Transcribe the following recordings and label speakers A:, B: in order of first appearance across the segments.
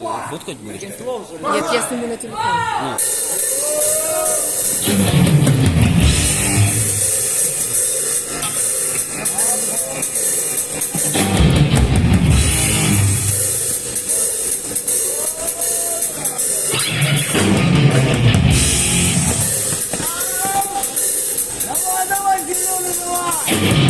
A: Фоткать будешь?
B: Нет, я сниму на телефон.
C: Давай, давай, зеленый, давай!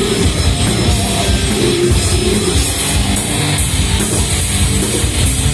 C: Thank you.